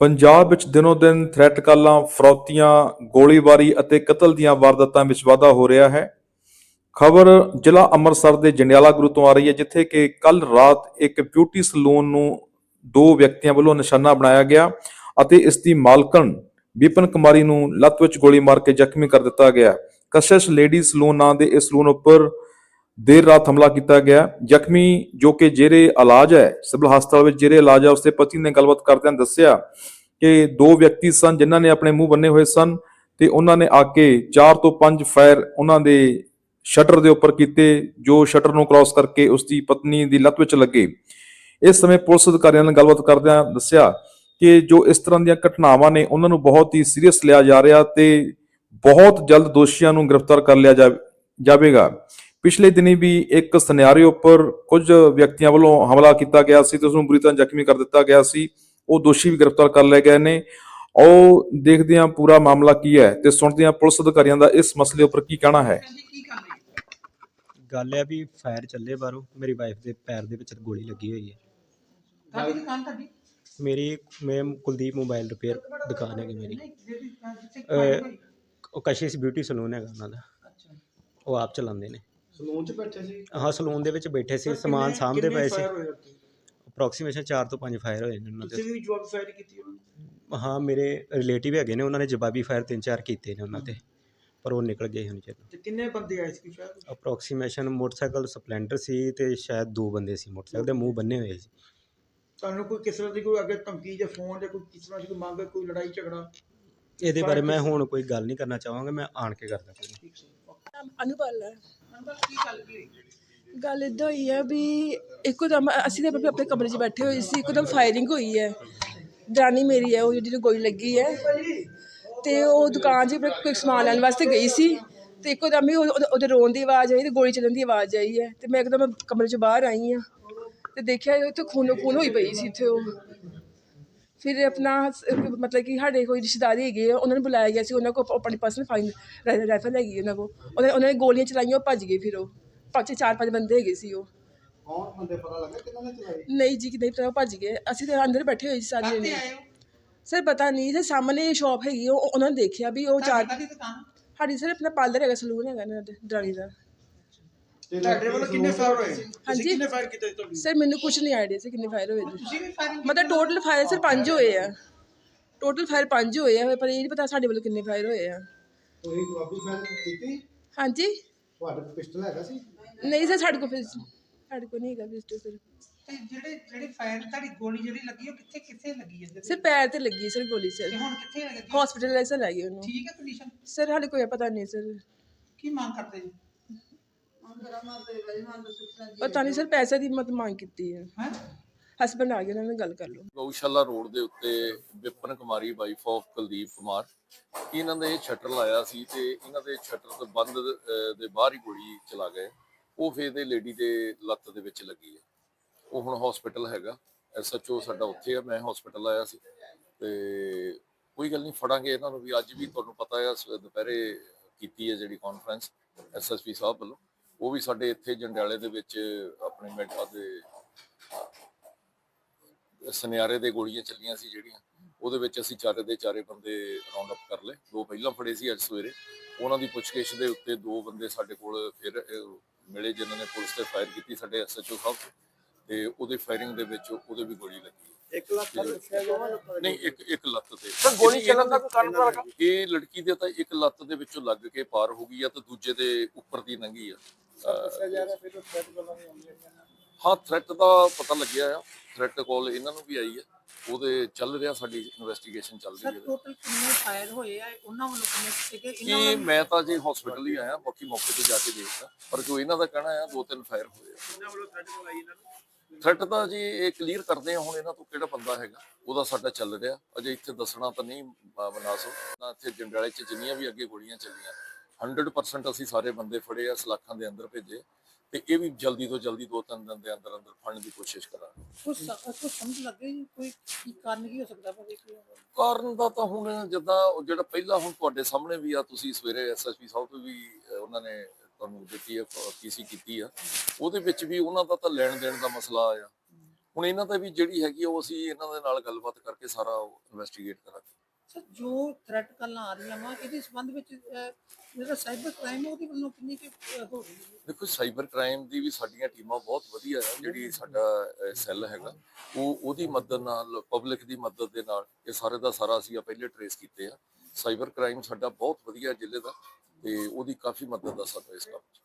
ਪੰਜਾਬ ਵਿੱਚ ਦਿਨੋ-ਦਿਨ ਥ੍ਰੈਟ ਕਾਲਾਂ, ਫਰੌਤੀਆਂ, ਗੋਲੀਬਾਰੀ ਅਤੇ ਕਤਲ ਦੀਆਂ ਵਾਰਦਾਤਾਂ ਵਿੱਚ ਵਾਧਾ ਹੋ ਰਿਹਾ ਹੈ। ਖਬਰ ਜ਼ਿਲ੍ਹਾ ਅੰਮ੍ਰਿਤਸਰ ਦੇ ਜੰਡਿਆਲਾ ਗੁਰੂ ਤੋਂ ਆ ਰਹੀ ਹੈ ਜਿੱਥੇ ਕਿ ਕੱਲ ਰਾਤ ਇੱਕ ਬਿਊਟੀ ਸਲੂਨ ਨੂੰ ਦੋ ਵਿਅਕਤੀਆਂ ਵੱਲੋਂ ਨਿਸ਼ਾਨਾ ਬਣਾਇਆ ਗਿਆ ਅਤੇ ਇਸ ਦੀ ਮਾਲਕਣ ਵਿਪਨ ਕੁਮਾਰੀ ਨੂੰ ਲੱਤ ਵਿੱਚ ਗੋਲੀ ਮਾਰ ਕੇ ਜ਼ਖਮੀ ਕਰ ਦਿੱਤਾ ਗਿਆ। ਕਸ਼ਿਸ਼ ਲੇਡੀ ਸਲੂਨ ਨਾਂ ਦੇ ਇਸ ਸਲੂਨ ਉੱਪਰ ਦੇਰ ਰਾਤ ਹਮਲਾ ਕੀਤਾ ਗਿਆ। ਜ਼ਖਮੀ ਜੋ ਕਿ ਜੇਰੇ ਇਲਾਜ ਹੈ, ਸਿਵਲ ਹਸਪਤਾਲ ਵਿੱਚ ਜੇਰੇ ਇਲਾਜ ਹੈ, ਉਸਦੇ ਪਤੀ ਨੇ ਗੱਲਬਾਤ ਕਰਦਿਆਂ ਦੱਸਿਆ ਕਿ ਦੋ ਵਿਅਕਤੀ ਸਨ ਜਿਨ੍ਹਾਂ ਨੇ ਆਪਣੇ ਮੂੰਹ ਬੰਨੇ ਹੋਏ ਸਨ ਤੇ ਉਹਨਾਂ ਨੇ ਆ ਕੇ 4 ਤੋਂ 5 ਫਾਇਰ ਉਹਨਾਂ ਦੇ ਸ਼ਟਰ ਦੇ ਉੱਪਰ ਕੀਤੇ, ਜੋ ਸ਼ਟਰ ਨੂੰ ਕ੍ਰਾਸ ਕਰਕੇ ਉਸ ਦੀ ਪਤਨੀ ਦੀ ਲੱਤ ਵਿੱਚ ਲੱਗੇ। ਇਸ ਸਮੇਂ ਪੁਲਿਸ ਅਧਿਕਾਰੀਆਂ ਨਾਲ ਗੱਲਬਾਤ ਕਰਦਿਆਂ ਦੱਸਿਆ ਕਿ ਜੋ ਇਸ ਤਰ੍ਹਾਂ ਦੀਆਂ ਘਟਨਾਵਾਂ ਨੇ, ਉਹਨਾਂ ਨੂੰ ਬਹੁਤ ਹੀ ਸੀਰੀਅਸ ਲਿਆ ਜਾ ਰਿਹਾ ਤੇ ਬਹੁਤ ਜਲਦ ਦੋਸ਼ੀਆਂ ਨੂੰ ਗ੍ਰਿਫਤਾਰ ਕਰ ਲਿਆ ਜਾ- ਜਾਵੇਗਾ। ਪਿਛਲੇ ਦਿਨੀ ਵੀ ਇੱਕ ਸਿਨੈਰੀਓ ਉੱਪਰ ਕੁਝ ਵਿਅਕਤੀਆਂ ਵੱਲੋਂ ਹਮਲਾ ਕੀਤਾ ਗਿਆ ਸੀ ਤੇ ਉਸ ਨੂੰ ਬੁਰੀ ਤਰ੍ਹਾਂ ਜ਼ਖਮੀ ਕਰ ਦਿੱਤਾ ਗਿਆ ਸੀ। ਉਹ ਦੋਸ਼ੀ ਵੀ ਗ੍ਰਿਫਤਾਰ ਕਰ ਲਏ ਗਏ ਨੇ। ਆਓ ਦੇਖਦੇ ਹਾਂ ਪੂਰਾ ਮਾਮਲਾ ਕੀ ਹੈ ਤੇ ਸੁਣਦੇ ਹਾਂ ਪੁਲਿਸ ਅਧਿਕਾਰੀਆਂ ਦਾ ਇਸ ਮਸਲੇ ਉੱਪਰ ਕੀ ਕਹਿਣਾ ਹੈ। ਗੱਲ ਆ ਵੀ ਫਾਇਰ ਚੱਲੇ ਬਾਹਰੋਂ। ਮੇਰੀ ਵਾਈਫ ਦੇ ਪੈਰ ਦੇ ਵਿੱਚ ਗੋਲੀ ਲੱਗੀ ਹੋਈ ਹੈ। ਕਾਹਦੀ ਦੁਕਾਨ ਤੁਹਾਡੀ? ਮੇਰੀ ਮੈਂ ਕੁਲਦੀਪ ਮੋਬਾਈਲ ਰਿਪੇਅਰ ਦੁਕਾਨ ਹੈਗੀ ਮੇਰੀ। ਅਹ? ਉਹ ਕਸ਼ਿਸ਼ ਬਿਊਟੀ ਸਲੂਨ ਹੈਗਾ ਉਹਨਾਂ ਦਾ। ਉਹ ਆਪ ਚਲਾਉਂਦੇ ਨੇ। ਸਲੂਨ ਚ ਬੈਠੇ ਸੀ? ਹਾਂ ਸਲੂਨ ਦੇ ਵਿੱਚ ਬੈਠੇ ਸੀ ਸਮਾਨ ਸਾਹਮਣੇ ਪਏ ਸੀ। ਅਪਰੋਕਸੀਮੇਸ਼ਨ 4 ਤੋਂ 5 ਫਾਇਰ ਹੋਏ ਨੇ ਉਹਨਾਂ ਤੁਸੀਂ ਦੇ ਵੀ ਜਵਾਬ ਫਾਇਰ ਕੀਤੀ ਉਹਨਾਂ ਹਾਂ ਮੇਰੇ ਰਿਲੇਟਿਵ ਹੈਗੇ ਨੇ ਉਹਨਾਂ ਨੇ ਜਵਾਬੀ ਫਾਇਰ ਤਿੰਨ ਚਾਰ ਕੀਤੇ ਨੇ ਉਹਨਾਂ ਤੇ ਪਰ ਉਹ ਨਿਕਲ ਗਏ ਹੁਣ ਚਿਰ ਤੇ ਕਿੰਨੇ ਬੰਦੇ ਆਏ ਸੀ ਸ਼ਾਇਦ ਅਪਰੋਕਸੀਮੇਸ਼ਨ ਮੋਟਰਸਾਈਕਲ ਸਪਲੈਂਡਰ ਸੀ ਤੇ ਸ਼ਾਇਦ ਦੋ ਬੰਦੇ ਸੀ ਮੋਟਰਸਾਈਕਲ ਦੇ ਮੂੰਹ ਬੰਨੇ ਹੋਏ ਸੀ। ਤੁਹਾਨੂੰ ਕੋਈ ਕਿਸ ਤਰ੍ਹਾਂ ਦੀ ਕੋਈ ਅੱਗੇ ਧਮਕੀ ਜਾਂ ਫੋਨ ਜਾਂ ਕੋਈ ਕਿਸ ਤਰ੍ਹਾਂ ਦੀ ਕੋਈ ਮੰਗ ਕੋਈ ਲੜਾਈ ਝਗੜਾ? ਇਹਦੇ ਬਾਰੇ ਮੈਂ ਹੁਣ ਕੋਈ ਗੱਲ ਨਹੀਂ ਕਰਨਾ ਚਾਹਾਂਗਾ ਮੈਂ ਆਣ ਕੇ ਕਰਦਾ ਕੋਈ। ਠੀਕ ਅਨੁਪਲ ਹੈ। ਅੰਦਰ ਕੀ ਗੱਲ ਕੀ ਹੋਈ ਗੱਲ ਇਦਾਂ ਹੋਈ ਹੈ ਵੀ ਇੱਕੋਦਮ ਅਸੀਂ ਤਾਂ ਆਪਣੇ ਕਮਰੇ 'ਚ ਬੈਠੇ ਹੋਏ ਸੀ, ਇੱਕੋਦਮ ਫਾਇਰਿੰਗ ਹੋਈ ਹੈ। ਜਾਨੀ ਮੇਰੀ ਹੈ, ਉਹ ਜਿਹੜੀ ਗੋਲੀ ਲੱਗੀ ਹੈ ਤੇ ਉਹ ਦੁਕਾਨ 'ਚ ਆਪਣੇ ਕੋਈ ਸਮਾਨ ਲੈਣ ਵਾਸਤੇ ਗਈ ਸੀ ਤੇ ਇੱਕੋਦਮ ਹੀ ਉਹਦੇ ਉਹਦੇ ਰੋਣ ਦੀ ਆਵਾਜ਼ ਆਈ ਤੇ ਗੋਲੀ ਚੱਲਣ ਦੀ ਆਵਾਜ਼ ਆਈ ਹੈ ਤੇ ਮੈਂ ਇੱਕਦਮ ਕਮਰੇ 'ਚ ਬਾਹਰ ਆਈ ਹਾਂ ਤੇ ਦੇਖਿਆ ਉੱਥੇ ਖੂਨੋ ਖੂਨ ਹੋਈ ਪਈ ਸੀ ਇੱਥੇ ਉਹ। ਫਿਰ ਆਪਣਾ ਮਤਲਬ ਕਿ ਸਾਡੇ ਕੋਈ ਰਿਸ਼ਤੇਦਾਰੀ ਹੈਗੇ ਆ ਉਹਨਾਂ ਨੂੰ ਬੁਲਾਇਆ ਗਿਆ ਸੀ ਉਹਨਾਂ ਕੋਲ ਆਪਣੀ ਪਰਸਨਲ ਫਾਈਨ ਰਾਈਫਲ ਹੈਗੀ ਉਹਨਾਂ ਕੋਲ। ਉਹਨਾਂ ਉਹਨਾਂ ਨੇ ਗੋਲੀਆਂ ਚਲਾਈਆਂ ਉਹ ਭੱਜ ਗਏ ਫਿਰ ਉਹ। ਪੰਜ ਚਾਰ ਪੰਜ ਬੰਦੇ ਹੈਗੇ ਸੀ ਉਹ। ਕੌਣ ਬੰਦੇ ਪਤਾ ਲੱਗਾ ਕਿਹਨਾਂ ਨੇ ਚਲਾਈ ਨਹੀਂ ਜੀ ਨਹੀਂ ਪਤਾ ਉਹ ਭੱਜ ਗਏ। ਅਸੀਂ ਤਾਂ ਅੰਦਰ ਬੈਠੇ ਹੋਏ ਸੀ ਸਾਰੇ ਜਣੇ। ਸਰ ਪਤਾ ਨਹੀਂ ਤੇ ਸਾਹਮਣੇ ਸ਼ਾਪ ਹੈਗੀ ਉਹ ਉਹ- ਉਹਨਾਂ ਨੇ ਦੇਖਿਆ ਵੀ ਉਹ ਚਾਰ ਸਾਡੀ ਸਰ ਆਪਣਾ ਪਾਰਲਰ ਹੈਗਾ ਸਲੂਨ ਹੈਗਾ ਨਾ ਦਰਾਣੀ ਦਾ। ਤੇ ਤੁਹਾਡੇ ਵੱਲੋਂ ਕਿੰਨੇ ਫਾਇਰ ਹੋਏ ਹਾਂਜੀ। ਕਿੰਨੇ ਫਾਇਰ ਕੀਤੇ ਸੀ ਤੁਹਾਡੇ? ਸਰ ਮੈਨੂੰ ਕੁਝ ਨਹੀਂ ਆਈਡੀਆ ਸੀ ਕਿੰਨੇ ਫਾਇਰ ਹੋਏ ਨੇ ਤੁਸੀਂ ਵੀ ਫਾਇਰਿੰਗ ਮਤਲਬ ਟੋਟਲ ਫਾਇਰ ਸਰ ਪੰਜ ਹੋਏ ਆ। ਟੋਟਲ ਫਾਇਰ ਪੰਜ ਹੋਏ ਆ ਪਰ ਇਹ ਨਹੀਂ ਪਤਾ ਸਾਡੇ ਵੱਲੋਂ ਕਿੰਨੇ ਫਾਇਰ ਹੋਏ ਆ। ਤੁਸੀਂ ਜਵਾਬੀ ਫਾਇਰ ਕੀਤੀ? ਹਾਂਜੀ। ਤੁਹਾਡੇ ਕੋਲ ਪਿਸਟਲ ਹੈਗਾ ਸੀ? ਨਹੀਂ ਸਰ ਸਾਡੇ ਕੋਲ ਫਿਰ ਸਾਡੇ ਕੋਲ ਨਹੀਂ ਹੈਗਾ ਪਿਸਟਲ ਸਰ ਤੇ ਜਿਹੜੇ ਜਿਹੜੇ ਫਾਇਰ ਤੁਹਾਡੀ ਗੋਲੀ ਜਿਹੜੀ ਲੱਗੀ ਉਹ ਕਿੱਥੇ ਕਿੱਥੇ ਲੱਗੀ ਹੈ ਸਰ ਪੈਰ ਤੇ ਲੱਗੀ ਸਰ ਗੋਲੀ ਸਰ ਤੇ ਹੁਣ ਕਿੱਥੇ ਲੱਗੀ ਹਸਪੀਟਲ ਲੈ ਸਰ ਗਏ ਉਹਨੂੰ। ਠੀਕ ਹੈ ਕੰਡੀਸ਼ਨ ਸਰ ਸਾਡੇ ਕੋਈ ਪਤਾ ਨਹੀਂ ਸਰ ਕੀ ਮੰਗ ਕਰਦੇ ਜੀ? ਪਤਾ ਨਹੀਂ ਸਰ ਪੈਸੇ ਦੀ ਮਤ ਮੰਗ ਕੀਤੀ ਹੈ। ਹੈ? ਹਸਬੰਡ ਆ ਗਏ ਉਹਨਾਂ ਨਾਲ ਗੱਲ ਕਰ ਲਓ। ਗਊਸ਼ਾਲਾ ਰੋਡ ਦੇ ਉੱਤੇ ਵਿਪਨ ਕੁਮਾਰੀ ਵਾਈਫ ਆਫ ਕੁਲਦੀਪ ਕੁਮਾਰ। ਇਹਨਾਂ ਦੇ ਸ਼ਟਰ ਲਾਇਆ ਸੀ ਤੇ ਇਹਨਾਂ ਦੇ ਸ਼ਟਰ ਤੋਂ ਬੰਦ ਦੇ ਬਾਹਰ ਹੀ ਗੋਲੀ ਚਲਾ ਗਏ। ਉਹ ਫੇਰ ਦੇ ਲੇਡੀ ਦੇ ਲੱਤ ਦੇ ਵਿੱਚ ਲੱਗੀ ਹੈ। ਉਹ ਹੁਣ ਹਸਪੀਟਲ ਹੈਗਾ। ਐਸਐਚਓ ਸਾਡਾ ਉੱਥੇ ਆ ਮੈਂ ਹਸਪੀਟਲ ਆਇਆ ਸੀ। ਤੇ ਕੋਈ ਗੱਲ ਨਹੀਂ ਫੜਾਂਗੇ ਇਹਨਾਂ ਨੂੰ ਵੀ। ਅੱਜ ਵੀ ਤੁਹਾਨੂੰ ਪਤਾ ਹੈ ਦੁਪਹਿਰੇ ਕੀਤੀ ਹੈ ਜਿਹੜੀ ਕਾਨਫਰੰਸ ਐਸਐਸਪੀ ਸਾਹਿਬ ਵੱਲੋਂ। ਉਹ ਵੀ ਸਾਡੇ ਇੱਥੇ ਜੰਡਿਆਲੇ ਦੇ ਵਿੱਚ ਆਪਣੇ ਮੈਡਾ ਦੇ ਸੁਨਿਆਰੇ ਦੇ ਗੋਲੀਆਂ ਚੱਲੀਆਂ ਸੀ ਜਿਹੜੀਆਂ ਉਹਦੇ ਵਿੱਚ ਅਸੀਂ ਚਾਰੇ ਦੇ ਚਾਰੇ ਬੰਦੇ ਰਾਉਂਡ ਅਪ ਕਰ ਲਏ। ਦੋ ਪਹਿਲਾਂ ਫੜੇ ਸੀ ਅੱਜ ਸਵੇਰੇ। ਉਹਨਾਂ ਦੀ ਪੁੱਛਗਿੱਛ ਦੇ ਉੱਤੇ ਦੋ ਬੰਦੇ ਸਾਡੇ ਕੋਲ ਫਿਰ ਮਿਲੇ ਜਿਨ੍ਹਾਂ ਨੇ ਪੁਲਿਸ ਤੇ ਫਾਇਰ ਕੀਤੀ ਸਾਡੇ ਐਸਐਚਓ ਸਾਹਿਬ ਤੇ। ਉਹਦੇ ਫਾਇਰਿੰਗ ਦੇ ਵਿੱਚ ਉਹਦੇ ਵੀ ਗੋਲੀ ਲੱਗੀ। ਇੱਕ ਗਿਆ। ਨਹੀਂ ਇੱਕ ਇੱਕ ਲੱਤ ਤੇ। ਸਰ ਗੋਲੀ ਚੱਲਣ ਦਾ ਕੋਈ ਕਾਰਨ ਪਤਾ ਇਹ ਲੜਕੀ ਦੇ ਤਾਂ ਇੱਕ ਲੱਤ ਦੇ ਵਿੱਚੋਂ ਲੱਗ ਕੇ ਪਾਰ ਹੋ ਗਈ ਆ ਤੇ ਦੂਜੇ ਦੇ ਉੱਪਰ ਦੀ ਲੰਗੀ ਆ। ਹਾਂ ਥ੍ਰੈਟ ਦਾ ਪਤਾ ਲੱਗਿਆ ਆ। ਥ੍ਰੈਟ ਕਾਲ ਇਹਨਾਂ ਨੂੰ ਵੀ ਆਈ ਹੈ ਉਹਦੇ ਚੱਲ ਰਿਹਾ ਸਾਡੀ ਇਨਵੈਸਟੀਗੇਸ਼ਨ ਚੱਲ ਰਹੀ ਸਰ ਹੈ ਟੋਟਲ ਕਿੰਨੇ ਫਾਇਰ ਹੋਏ ਆ? ਉਹਨਾਂ ਵੱਲੋਂ ਕਿੰਨੇ ਸੀਗੇ? ਕਿ ਇਹਨਾਂ ਮੈਂ ਤਾਂ ਜੀ ਹਸਪੀਟਲ ਹੀ ਆਇਆ ਬਾਕੀ ਮੌਕੇ ਤੇ ਜਾ ਕੇ ਦੇਖਦਾ। ਪਰ ਜੋ ਇਹਨਾਂ ਦਾ ਕਹਿਣਾ ਆ ਦੋ ਤਿੰਨ ਫਾਇਰ ਹੋਏ ਆ। ਇਹਨਾਂ ਵੱਲੋਂ ਥ੍ਰੈਟ ਕੋਲ ਆਈ ਇਹਨਾਂ ਨੂੰ? ਥ੍ਰੈਟ ਤਾਂ ਜੀ ਇਹ ਕਲੀਅਰ ਕਰਦੇ ਆ ਹੁਣ ਇਹਨਾਂ ਤੋਂ ਕਿਹੜਾ ਬੰਦਾ ਹੈਗਾ। ਉਹਦਾ ਸਾਡਾ ਚੱਲ ਰਿਹਾ। ਅਜੇ ਇੱਥੇ ਦੱਸਣਾ ਤਾਂ ਨਹੀਂ ਬਨਾਸੋ ਨਾ ਇੱਥੇ ਜੰਡਿਆਲੇ 'ਚ ਜਿੰਨੀਆਂ ਵੀ ਅੱਗੇ ਗੋਲੀਆਂ ਚੱਲੀਆਂ। 100% ਅਸੀਂ ਸਾਰੇ ਬੰਦੇ ਫੜੇ ਆ ਸਲਾਖਾਂ ਦੇ ਅੰਦਰ ਭੇਜੇ। ਤੇ ਇਹ ਵੀ ਜਲਦੀ ਤੋਂ ਜਲਦੀ ਦੋ ਤਿੰਨ ਦਿਨ ਦੇ ਅੰਦਰ ਅੰਦਰ ਫੜਨ ਦੀ ਕੋਸ਼ਿਸ਼ ਕਰਾਂਗੇ। ਕੁਝ ਕੁਝ ਸਮਝ ਲੱਗੇ ਜੀ ਕੋਈ ਕੀ ਕਾਰਨ ਕੀ ਹੋ ਸਕਦਾ ਪਰ ਦੇਖੀਏ ਕਾਰਨ ਦਾ ਤਾਂ ਹੁਣ ਜਿੱਦਾਂ ਜਿਹੜਾ ਪਹਿਲਾਂ ਹੁਣ ਤੁਹਾਡੇ ਸਾਹਮਣੇ ਵੀ ਆ ਤੁਸੀਂ ਸਵੇਰੇ ਐਸਐਸਪੀ ਸਾਹਿਬ ਤੋਂ ਵੀ ਉਹਨਾਂ ਨੇ ਤੁਹਾਨੂੰ ਦਿੱਤੀ ਹੈ ਪੀਸੀ ਕੀਤੀ ਆ। ਉਹਦੇ ਵਿੱਚ ਵੀ ਉਹਨਾਂ ਦਾ ਤਾਂ ਲੈਣ ਦੇਣ ਦਾ ਮਸਲਾ ਆ ਹੁਣ ਇਹਨਾਂ ਦਾ ਵੀ ਜਿਹੜੀ ਹੈਗੀ ਆ ਉਹ ਅਸੀਂ ਇਹਨਾਂ ਦੇ ਨਾਲ ਗੱਲਬਾਤ ਕਰਕੇ ਸਾਰਾ ਇਨਵੈਸਟੀਗੇਟ ਕਰਾਂਗੇ। ਸਰ ਜੋ ਥ੍ਰੈਟ ਕਾਲਾਂ ਆ ਰਹੀਆਂ ਵਾ ਇਹਦੇ ਸੰਬੰਧ ਵਿੱਚ ਜਿਹੜਾ ਸਾਈਬਰ ਕ੍ਰਾਈਮ ਉਹਦੇ ਵੱਲੋਂ ਕਿੰਨੀ ਕਿ ਹੋ ਰਹੀ ਹੈ? ਦੇਖੋ ਸਾਈਬਰ ਕ੍ਰਾਈਮ ਦੀ ਵੀ ਸਾਡੀਆਂ ਟੀਮਾਂ ਬਹੁਤ ਵਧੀਆ ਹੈ ਜਿਹੜੀ ਸਾਡਾ ਸੈੱਲ ਹੈਗਾ ਉਹ ਉਹਦੀ ਮਦਦ ਨਾਲ ਪਬਲਿਕ ਦੀ ਮਦਦ ਦੇ ਨਾਲ ਇਹ ਸਾਰੇ ਦਾ ਸਾਰਾ ਅਸੀਂ ਆ ਪਹਿਲੇ ਟਰੇਸ ਕੀਤੇ ਆ। ਸਾਈਬਰ ਕ੍ਰਾਈਮ ਸਾਡਾ ਬਹੁਤ ਵਧੀਆ ਜ਼ਿਲ੍ਹੇ ਦਾ ਤੇ ਉਹਦੀ ਕਾਫੀ ਮਦਦ ਆ ਸਾਨੂੰ ਇਸ ਕੰਮ 'ਚ।